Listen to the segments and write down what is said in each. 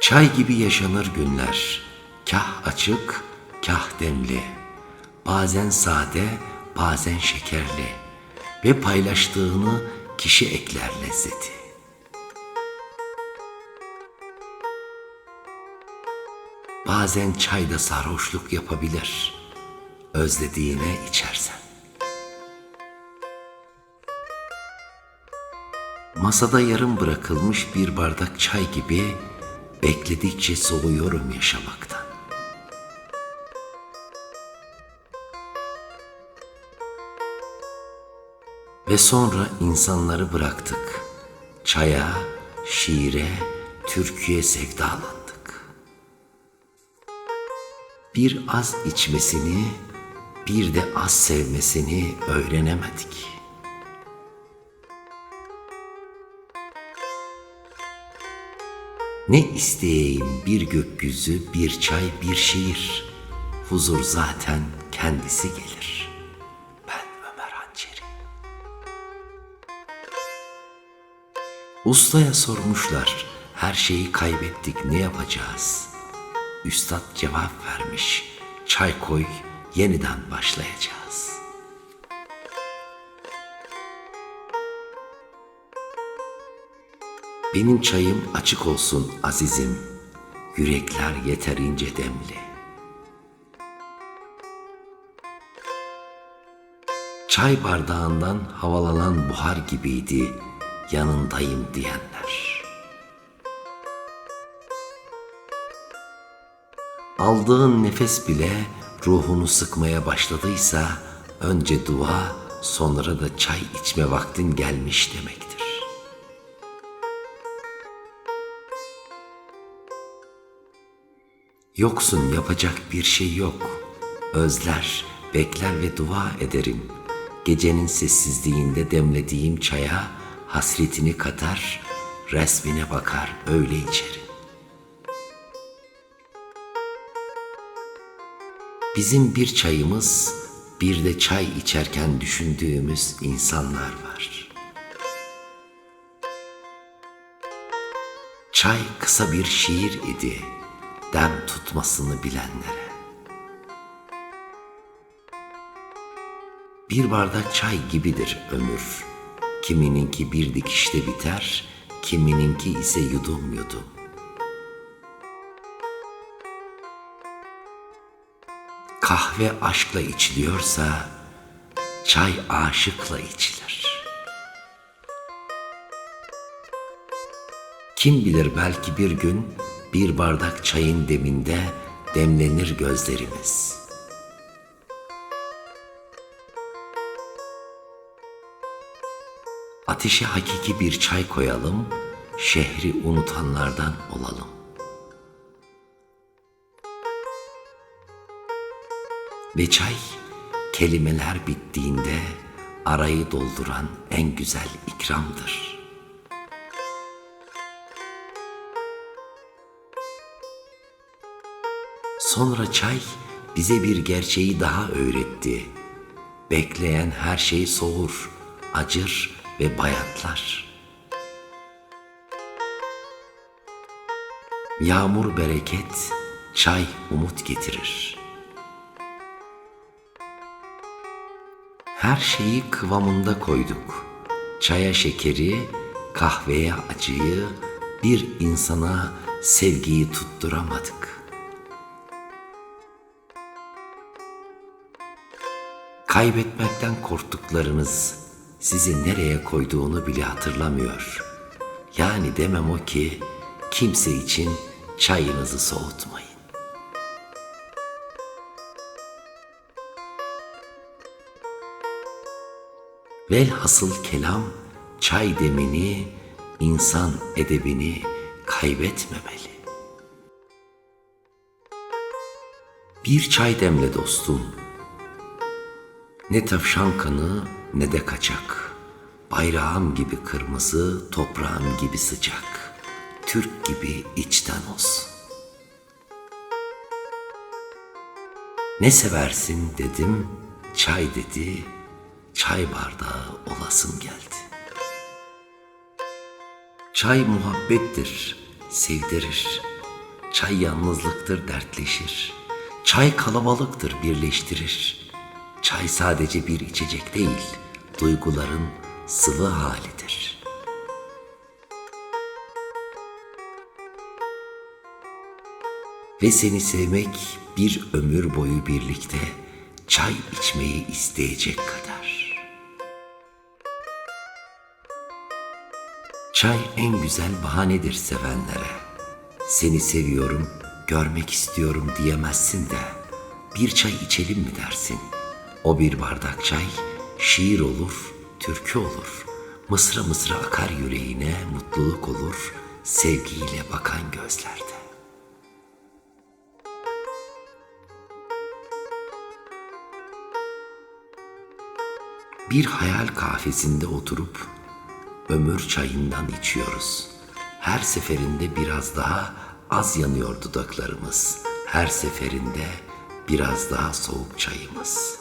Çay gibi yaşanır günler, kah açık, kah demli. Bazen sade, bazen şekerli ve paylaştığını kişi ekler lezzeti. Bazen çayda sarhoşluk yapabilir, özlediğine içersen. Masada yarım bırakılmış bir bardak çay gibi bekledikçe soğuyorum yaşamaktan. Ve sonra insanları bıraktık. Çaya, şiire, türküye sevdalandık. Bir az içmesini, bir de az sevmesini öğrenemedik. Ne isteyeyim bir gökyüzü, bir çay, bir şiir. Huzur zaten kendisi gelir. Ben Ömer Hançeri. Ustaya sormuşlar, her şeyi kaybettik ne yapacağız? Üstad cevap vermiş, çay koy yeniden başlayacağız. Benim çayım açık olsun azizim, yürekler yeterince demli. Çay bardağından havalanan buhar gibiydi yanındayım diyenler. Aldığın nefes bile ruhunu sıkmaya başladıysa önce dua sonra da çay içme vaktin gelmiş demektir. Yoksun yapacak bir şey yok. Özler, bekler ve dua ederim. Gecenin sessizliğinde demlediğim çaya hasretini katar, resmine bakar öyle içerim. Bizim bir çayımız, bir de çay içerken düşündüğümüz insanlar var. Çay kısa bir şiir idi, dem tutmasını bilenlere. Bir bardak çay gibidir ömür. Kimininki bir dikişte biter, kimininki ise yudum yudum. Kahve aşkla içiliyorsa, çay aşıkla içilir. Kim bilir belki bir gün bir bardak çayın deminde demlenir gözlerimiz. Ateşe hakiki bir çay koyalım, şehri unutanlardan olalım. Ve çay kelimeler bittiğinde arayı dolduran en güzel ikramdır. Sonra çay bize bir gerçeği daha öğretti. Bekleyen her şey soğur, acır ve bayatlar. Yağmur bereket, çay umut getirir. Her şeyi kıvamında koyduk. Çaya şekeri, kahveye acıyı, bir insana sevgiyi tutturamadık. Kaybetmekten korktuklarınız sizi nereye koyduğunu bile hatırlamıyor. Yani demem o ki kimse için çayınızı soğutmayın. Velhasıl kelam çay demini, insan edebini kaybetmemeli. Bir çay demle dostum. Ne tavşan kanı ne de kaçak. Bayrağım gibi kırmızı, toprağım gibi sıcak. Türk gibi içten olsun. Ne seversin dedim, çay dedi, çay bardağı olasım geldi. Çay muhabbettir, sevdirir. Çay yalnızlıktır dertleşir. Çay kalabalıktır birleştirir. Çay sadece bir içecek değil, duyguların sıvı halidir. Ve seni sevmek bir ömür boyu birlikte çay içmeyi isteyecek kadar. Çay en güzel bahanedir sevenlere. Seni seviyorum, görmek istiyorum diyemezsin de bir çay içelim mi dersin? O bir bardak çay şiir olur, türkü olur. Mısra mısra akar yüreğine, mutluluk olur sevgiyle bakan gözlerde. Bir hayal kahvesinde oturup ömür çayından içiyoruz. Her seferinde biraz daha az yanıyor dudaklarımız. Her seferinde biraz daha soğuk çayımız.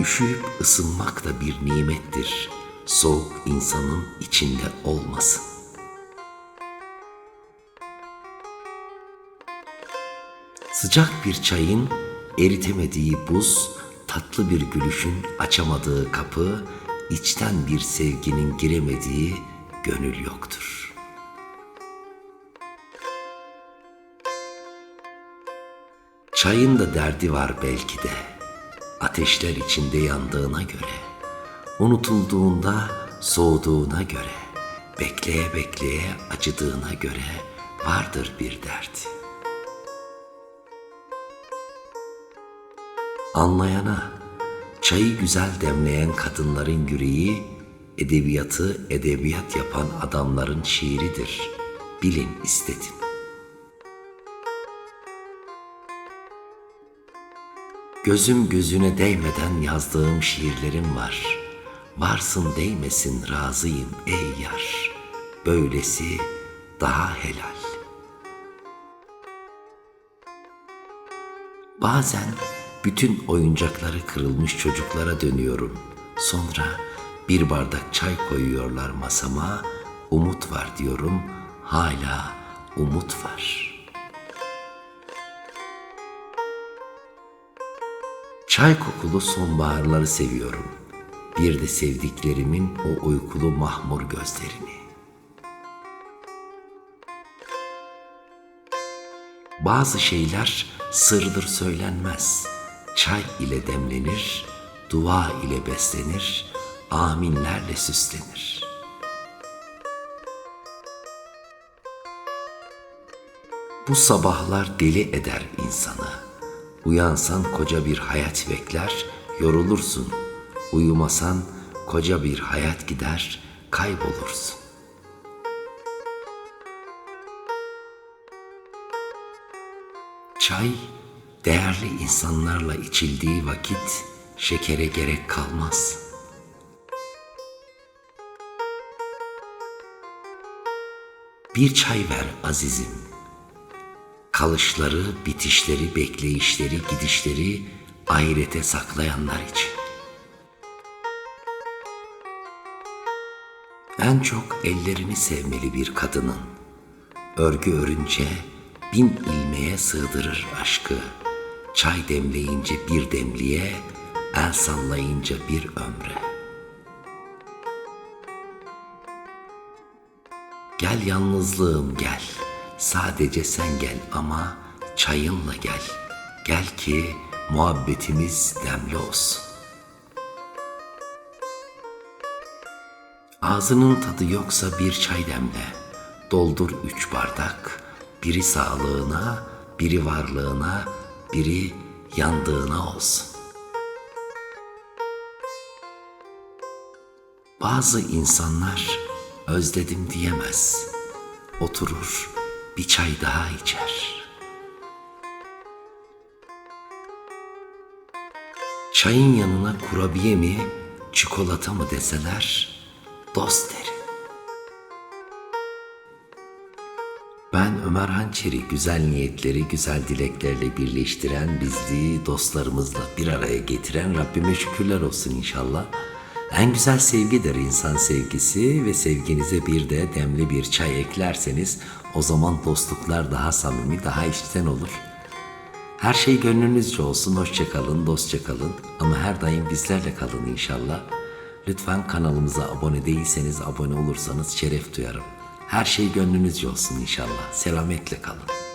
Üşüyüp ısınmak da bir nimettir. Soğuk insanın içinde olmasın. Sıcak bir çayın eritemediği buz, tatlı bir gülüşün açamadığı kapı, içten bir sevginin giremediği gönül yoktur. Çayın da derdi var belki de. Ateşler içinde yandığına göre, unutulduğunda soğuduğuna göre, bekleye bekleye acıdığına göre vardır bir dert. Anlayana, çayı güzel demleyen kadınların yüreği, edebiyatı edebiyat yapan adamların şiiridir. Bilin istedim. Gözüm gözüne değmeden yazdığım şiirlerim var. Varsın değmesin razıyım ey yar. Böylesi daha helal. Bazen bütün oyuncakları kırılmış çocuklara dönüyorum. Sonra bir bardak çay koyuyorlar masama. Umut var diyorum. Hala umut var. Çay kokulu sonbaharları seviyorum. Bir de sevdiklerimin o uykulu mahmur gözlerini. Bazı şeyler sırdır söylenmez. Çay ile demlenir, dua ile beslenir, aminlerle süslenir. Bu sabahlar deli eder insanı. Uyansan koca bir hayat bekler, yorulursun. Uyumasan koca bir hayat gider, kaybolursun. Çay değerli insanlarla içildiği vakit şekere gerek kalmaz. Bir çay ver azizim. Kalışları, bitişleri, bekleyişleri, gidişleri ahirete saklayanlar için. En çok ellerini sevmeli bir kadının. Örgü örünce bin ilmeğe sığdırır aşkı. Çay demleyince bir demliğe, el sallayınca bir ömre. Gel yalnızlığım gel, sadece sen gel ama çayınla gel. Gel ki muhabbetimiz demli olsun. Ağzının tadı yoksa bir çay demle. Doldur üç bardak. Biri sağlığına, biri varlığına, biri yandığına olsun. Bazı insanlar özledim diyemez. Oturur bir çay daha içer. Çayın yanına kurabiye mi, çikolata mı deseler dost derim. Ben Ömer Hançeri güzel niyetleri güzel dileklerle birleştiren bizliği dostlarımızla bir araya getiren Rabbime şükürler olsun inşallah. En güzel sevgidir insan sevgisi ve sevginize bir de demli bir çay eklerseniz o zaman dostluklar daha samimi, daha içten olur. Her şey gönlünüzce olsun, hoşça kalın, dostça kalın ama her daim bizlerle kalın inşallah. Lütfen kanalımıza abone değilseniz abone olursanız şeref duyarım. Her şey gönlünüzce olsun inşallah. Selametle kalın.